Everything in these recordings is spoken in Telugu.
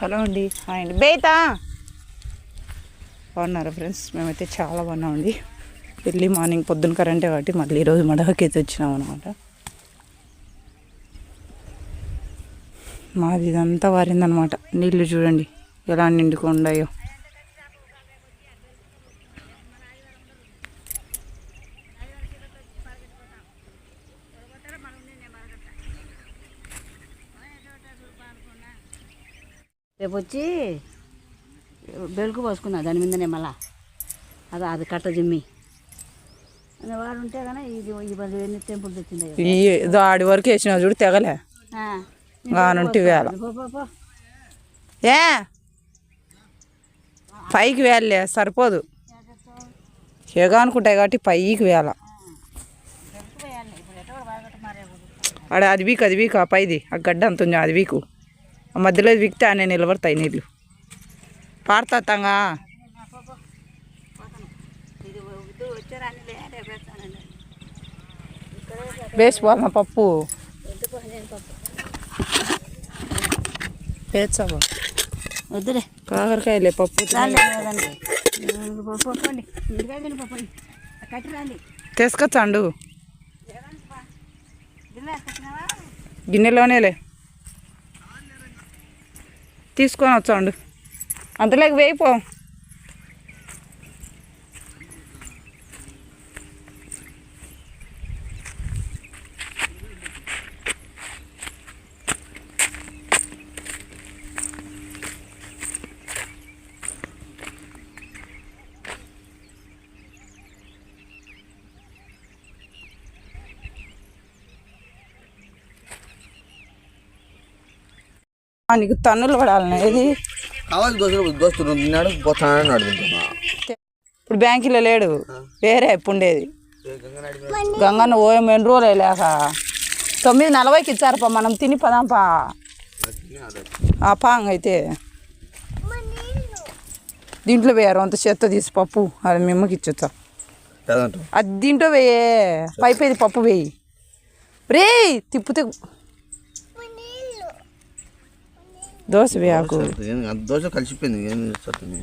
హలో అండి. హాయ్ అండి. బేతా! బాగున్నారా ఫ్రెండ్స్? మేమైతే చాలా బాగున్నామండి. ఎర్లీ మార్నింగ్ పొద్దున కరెంటే కాబట్టి మళ్ళీ ఈరోజు మడవకైతే వచ్చినాం అనమాట మాది ఇదంతా వారిందనమాట నీళ్ళు చూడండి. ఎలా నిండుకుండాయో. రేపు వచ్చి బెలుకు పోసుకున్నా దాని మీదనే మళ్ళా. అది అది కట్ట జిమ్మి. వాడు ఉంటే కానీ ఇది ఈ పది ఎన్ని టెంపుల్ తెచ్చింది ఏదో ఆడి వరకు వేసిన చూడు తెగలే. గానుంటి వేళ ఏ? పైకి వేలే సరిపోదు. ఏగా అనుకుంటాయి కాబట్టి పైకి వేల. ఆడ అది వీకు అది వీకు ఆ పైది ఆ గడ్డ అంత ఉంది అది వీకు. మధ్యలో వీక్తే ఆయన నిలబడతాయి నీళ్ళు పాడతాతంగా వేసిపోతున్నా పప్పు? వేసాబా వద్దులే. కాకరకాయలే పప్పు చాలే కదండి. పప్పు పప్పండి ఇంటికాడ తిని పప్పండి కట్టి రండి తీసుకొచ్చండు గిన్నె కట్టినావా గిన్నెలోనేలే తీసుకొని వచ్చాండు అంతలోకి వేయిపో నీకు తన్నులు పడాలనే ఇది కావాలి దోశలు దోస్తులు తిన్నాడు పోతానని అడుగుతున్నా ఇప్పుడు బ్యాంకులో లేడు వేరే ఇప్పుడు ఉండేది. గంగన్న ఓయం ఎన్ని రోజులు లేక? తొమ్మిది నలభైకి ఇచ్చారపా మనం తిని పదాంపా ఆ పాంగ్ అయితే. దీంట్లో వేయరు అంత చెత్త తీసి పప్పు అది మిమ్మకి ఇచ్చొచ్చా లేదంట అది దీంట్లో వేయే పైపేది పప్పు వేయి. రే తిప్పితే దోశ వేయకు దోశ కలిసిపోయింది ఏం చేస్తుంది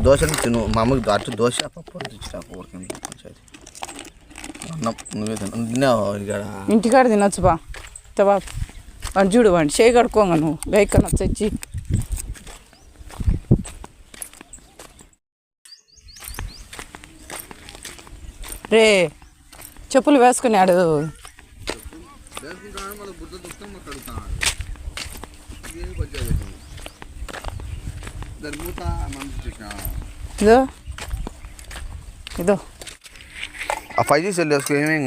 దోశని తిను మా అమ్మకి అటు దోశ పప్పు తెచ్చిన ఊరికే అన్నం నువ్వే తిన్నా తిన్నావు ఇంటికాడ తినొచ్చు బా. తవా వాడు చూడు వాడిని చేయి కడుక్కోంగ నువ్వు. గైకన్న తెచ్చి. రే చెప్పులు వేసుకున్నాడు ఇదో. ఇదో. ఆ ఫైవ్ జీ సెల్ వేసుకో ఏమేం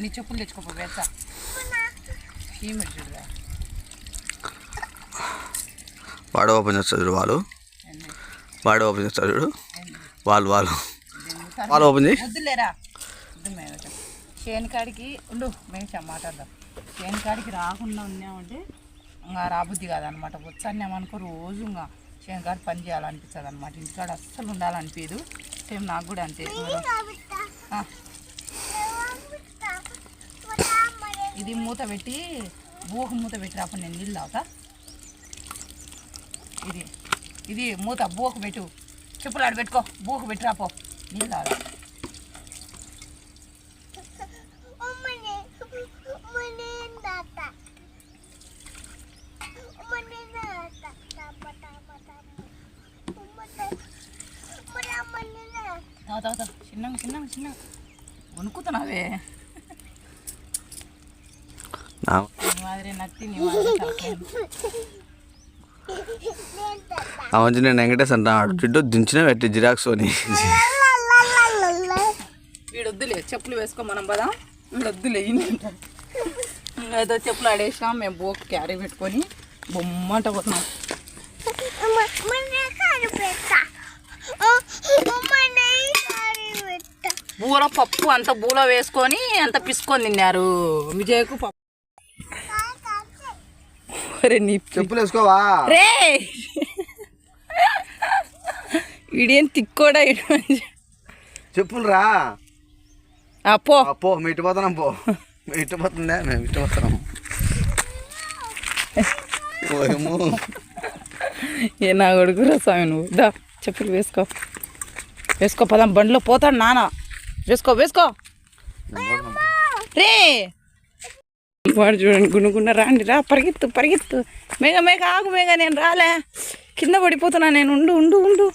నీ చెప్పులు తెచ్చుకోపో వేస్తా. వాడు ఓపెన్ చేస్తారు చూడు వాళ్ళు వాడు ఓపెన్ చేస్తారు చూడు. వాళ్ళు వాళ్ళు వాళ్ళు ఓపెన్ చేయి. వద్దులేరా? చేను కాడికి ఉండు మేము మాట్లాడదాం. చేను కాడికి రాకుండా ఉన్నామంటే ఇంకా రాబుద్ది కాదనమాట. వచ్చానేమనుకో రోజు ఇంకా కాడ పని చేయాలనిపిస్తుంది అనమాట ఇంటికాడ అస్సలు ఉండాలనిపించదు సేమ్ నాకు కూడా అంతే. ఇది మూత పెట్టి బూహ మూత పెట్టి రాకుండా నేను నీళ్ళు తాగుతా. ఇది ఇది మూత బూహ పెట్టు. చెప్పులు ఆడ పెట్టుకో. బూహ పెట్టి రాపో. నీళ్ళు తాగా తాగు తాగు తాగు చిన్నగా చిన్నగా చిన్నగా. వణుకుతున్నావే. నా నీ మాదిరి నత్తి నీ మాదిరి తలకాయ. ఆ మంచి నేను వెంకటేష్ అంటాడు జిడ్డు దించిన పెట్టి జిరాక్స్ అని వీడు వద్దులే చెప్పులు వేసుకో మనం పదా. వీడు వద్దులే ఇన్ని అంటాడు. ఇంకా ఏదో చెప్పులు ఆడేసినాం మేము బోక్ క్యారీ పెట్టుకొని బొమ్మంట పోతున్నాం. బూర పప్పు అంత బూలో వేసుకొని అంత పిసుకొని తిన్నారు. విజయకు పప్పు. చెప్పులు వేసుకోవా? రే! వీడేం తిక్కోడా చెప్పులు రా. ఆ, పో. మీ ఇటు పోతున్నాం పో. మీ ఇటు పోతుందా మేము ఇటు పోతున్నాం. ఏ నా కొడుకురా స్వామి నువ్వు దా చెప్పులు వేసుకో. వేసుకో పదాం బండిలో పోతాడు నాన్న. వేసుకో వేసుకో. రే. వాడు చూడండి గునుగున్న రాండి రా పరిగెత్తు పరిగెత్తు. మేఘ మేఘ ఆగు మేఘ నేను రాలే. కింద పడిపోతున్నా నేను ఉండు ఉండు ఉండు.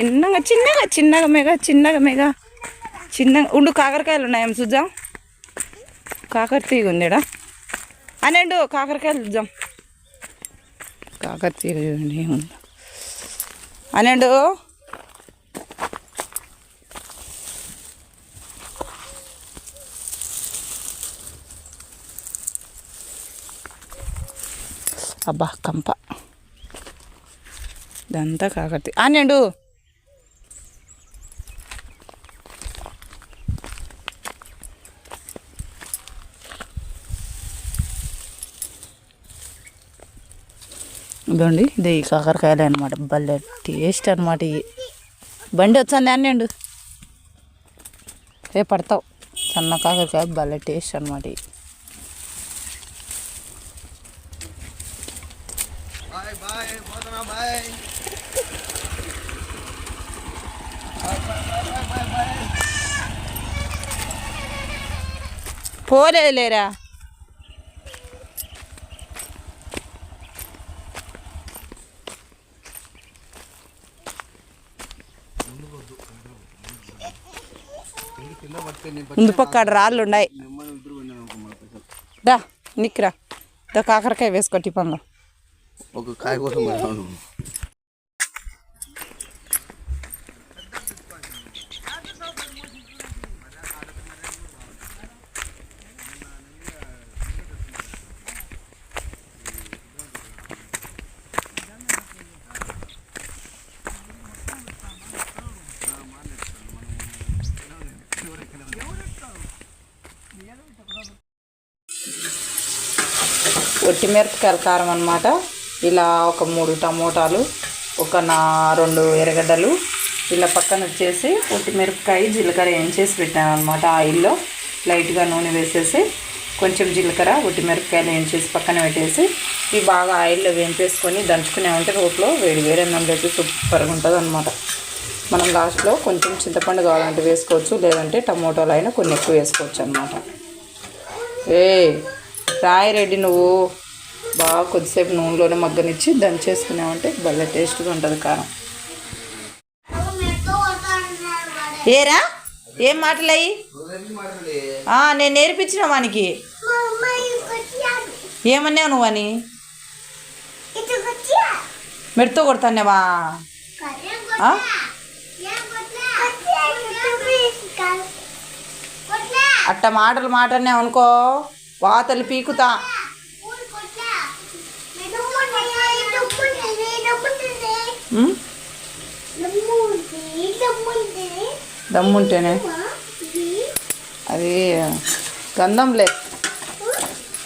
చిన్నగా చిన్నగా చిన్నగా మేఘ చిన్నగా మేఘ. చిన్నగా ఉండు కాకరకాయలు ఉన్నాయేం చూద్దాం. కాకర తీగ ఉందిడా? అనండు కాకరకాయలు చూద్దాం. కాకర తీగ చూడండి ఏముందా? అనండు అబ్బా కంప. ఇదంతా కాకర్తి ఆనండు ఇదండి ఇది ఈ కాకరకాయలు అనమాట భలే టేస్ట్ అనమాట ఇవి. బండి వచ్చాను అన్నండు ఏ పడతావు. సన్న కాకరకాయ భలే టేస్ట్ అనమాట ఇవి. బాయ్ బాయ్ పోతున్నా బాయ్ పోలేదు లేరా ముందు పక్క రాళ్ళు ఉన్నాయి. దా నిక్రా దా కాకరకాయ వేసుకో టిఫన్లో. ఒక కాయ కోసం పోయినాను. ఒట్టి మిరపకాయల కారం అనమాట ఇలా ఒక మూడు టమోటాలు ఒక నా రెండు ఎర్రగడ్డలు ఇలా పక్కన వచ్చేసి ఒట్టి మిరపకాయ జీలకర్ర ఏం చేసి పెట్టాను అనమాట ఆయిల్లో. లైట్గా నూనె వేసేసి కొంచెం జీలకర్ర ఒట్టి మిరపకాయలు ఏం చేసి పక్కన పెట్టేసి ఇవి బాగా ఆయిల్లో వేయించేసుకొని దంచుకునేమంటే రోట్లో వేడి వేడి అన్నంలోకి సూపర్గా ఉంటుంది అనమాట మనం లాస్ట్లో కొంచెం చింతపండు కావాలంటే వేసుకోవచ్చు లేదంటే టమోటాలు అయినా కొన్ని ఎక్కువ వేసుకోవచ్చు అనమాట ఏ రాయిరెడ్డి నువ్వు. బాగా కొద్దిసేపు నూనెలోనే మగ్గనిచ్చి దంచేసుకున్నావంటే భలే టేస్ట్గా ఉంటుంది కారం. ఏరా? ఏం మాటలయ్యి? నేను నేర్పించిన వానికి. ఏమన్నావు నువ్వు అని? మెడతో కొడతానేవా అట్ట మాటలు మాటనే అనుకో వాతలు పీకుతా. దమ్ముంటేనే. అది గంధంలే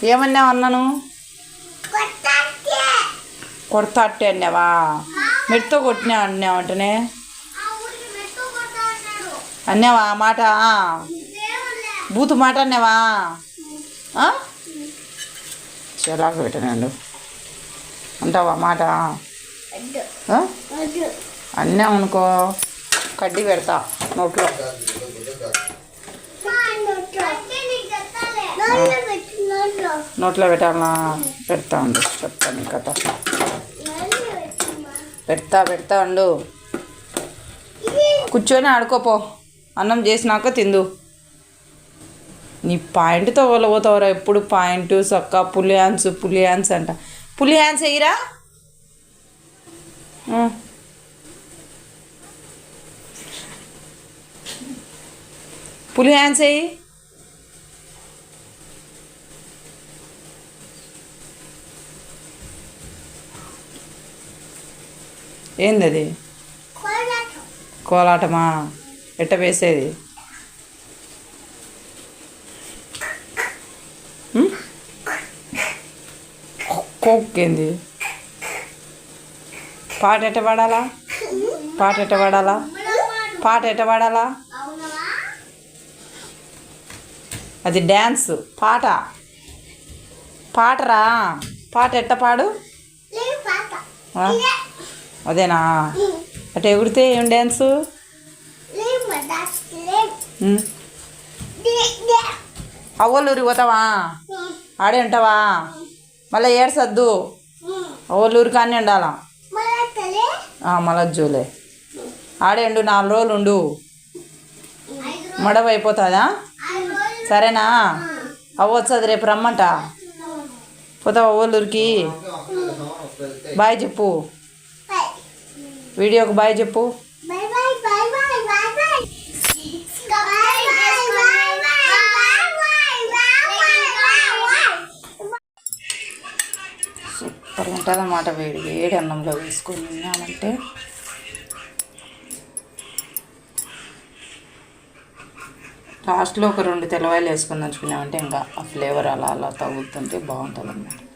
ఏమన్నా అన్నాను? కొడతా అట్టే అన్నావా? మెడతో కొట్టినా అన్నావు అంటనే. అన్నావా మాట? బూతు మాట అన్నావా? చిరాకు పెట్టనండు. అంటావా మాట? అన్నాం అనుకో. కడ్డీ పెడతా నోట్లో. నోట్లో. పెట్టాలా? పెడతా ఉండు. చెప్తాను కథ. పెడతా పెడతా ఉండు. కూర్చొని ఆడుకోపో అన్నం చేసినాక తిందు. నీ పాయింట్తో పోతావురా. ఎప్పుడు పాయింట్ సక్క పులి హ్యాన్స్ పులి హ్యాన్స్ అంట. పులి హ్యాన్స్ వేయరా. పులి హ్యాన్స్ వేయి ఏంది అది కోలాటమా? ఎట్ట వేసేది? ఉమ్? పాట ఎట్ట పాడాలా? పాట ఎట్ట పాడాలా? పాట ఎట్ట పాడాలా? అది డ్యాన్స్ పాట. పాటరా? పాట ఎట్ట పాడు? అదేనా? అటు ఎగుడితే ఏం డ్యాన్సు ఉమ్. అవ్వలూరికి పోతావా? ఆడే ఉంటావా? మళ్ళీ ఏడ్సద్దు. అవ్వలూరు కానీ ఉండాలా? మళ్ళీ జూలే. ఆడేండు నాలుగు రోజులు ఉండు మడవ అయిపోతుందా సరేనా అవ్వచ్చది రేపు రమ్మంట. పోతావా అవ్వలూరికి బాయ్ చెప్పు. వీడియోకి బాయ్ చెప్పు. ఉంటుందన్నమాట వేడి వేడి అన్నంలో వేసుకొని తిన్నామంటే. లాస్ట్లో ఒక రెండు తెల్లవాయలు వేసుకొని నంచుకున్నామంటే ఇంకా ఆ ఫ్లేవర్ అలా అలా తగులుతుంటే బాగుంటుంది అన్నమాట